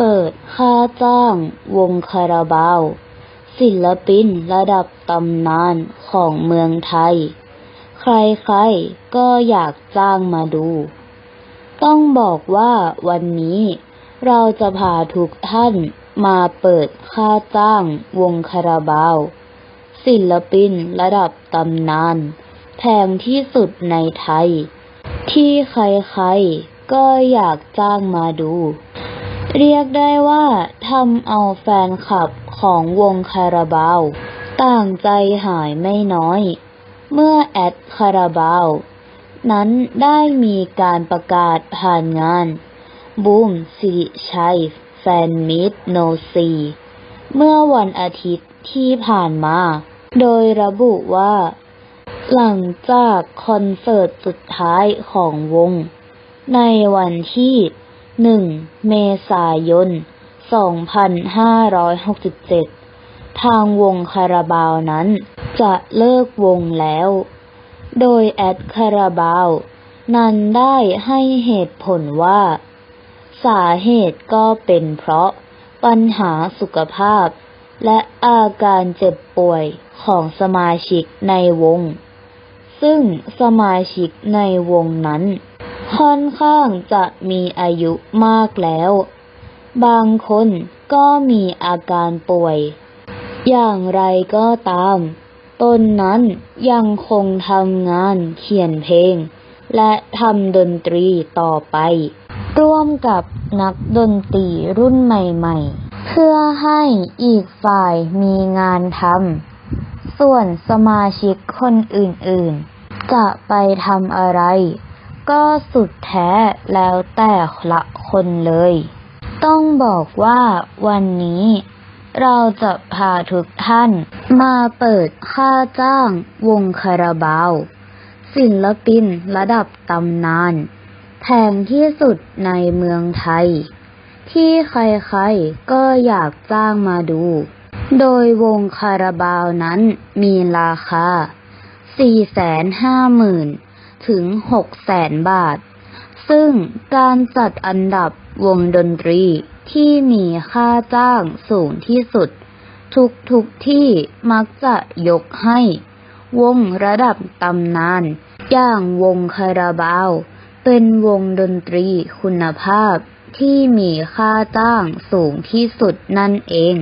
เปิดค่าจ้างวงคาราบาว ศิลปินระดับตำนานของเมืองไทย ใครๆ ก็อยากจ้างมาดู ต้องบอกว่าวันนี้เราจะพาทุกท่านมาเปิดค่าจ้างวงคาราบาว ศิลปินระดับตำนาน แพงที่สุดในไทย ที่ใครๆ ก็อยากจ้างมาดู เรียกได้ว่าทำเอาแฟนคลับของวงคาราบาว ต่างใจหายไม่น้อย เมื่อแอดคาราบาว นั้นได้มีการประกาศผ่านงาน บูมสิริชัย แฟนมิตโนซี เมื่อวันอาทิตย์ที่ผ่านมา โดยระบุว่า หลังจากคอนเสิร์ตสุดท้ายของวง ในวันที่ 1เมษายน2567ทางวงคาราบาวนั้นจะเลิกวงแล้ว โดยแอดคาราบาว นั้นได้ให้เหตุผลว่า สาเหตุก็เป็นเพราะปัญหาสุขภาพ และอาการเจ็บป่วยของสมาชิกในวง ซึ่งสมาชิกในวงนั้น ค่อนข้างจะมีอายุมากแล้ว บางคนก็มีอาการป่วย อย่างไรก็ตามตนนั้นยังคงทำงานเขียนเพลง และทำดนตรีต่อไป ร่วมกับนักดนตรีรุ่นใหม่ๆ เพื่อให้อีกฝ่ายมีงานทำส่วนสมาชิกคนอื่นๆ จะไปทำอะไร ก็สุดแท้แล้วแต่ละคนเลย ต้องบอกว่าวันนี้เราจะพาทุกท่าน มาเปิดค่าจ้างวงคาราบาว ศิลปินระดับตำนาน แพงที่สุดในเมืองไทย ที่ใครๆก็อยากจ้างมาดู โดยวงคาราบาวนั้นมีราคา 450,000 ถึง600,000บาท ซึ่งการจัดอันดับวงดนตรีที่มีค่าจ้างสูงที่สุด ทุกทุกที่มักจะยกให้ วงระดับตำนาน อย่างวงคาราบาว เป็นวงดนตรีคุณภาพที่มีค่าจ้างสูงที่สุดนั่นเอง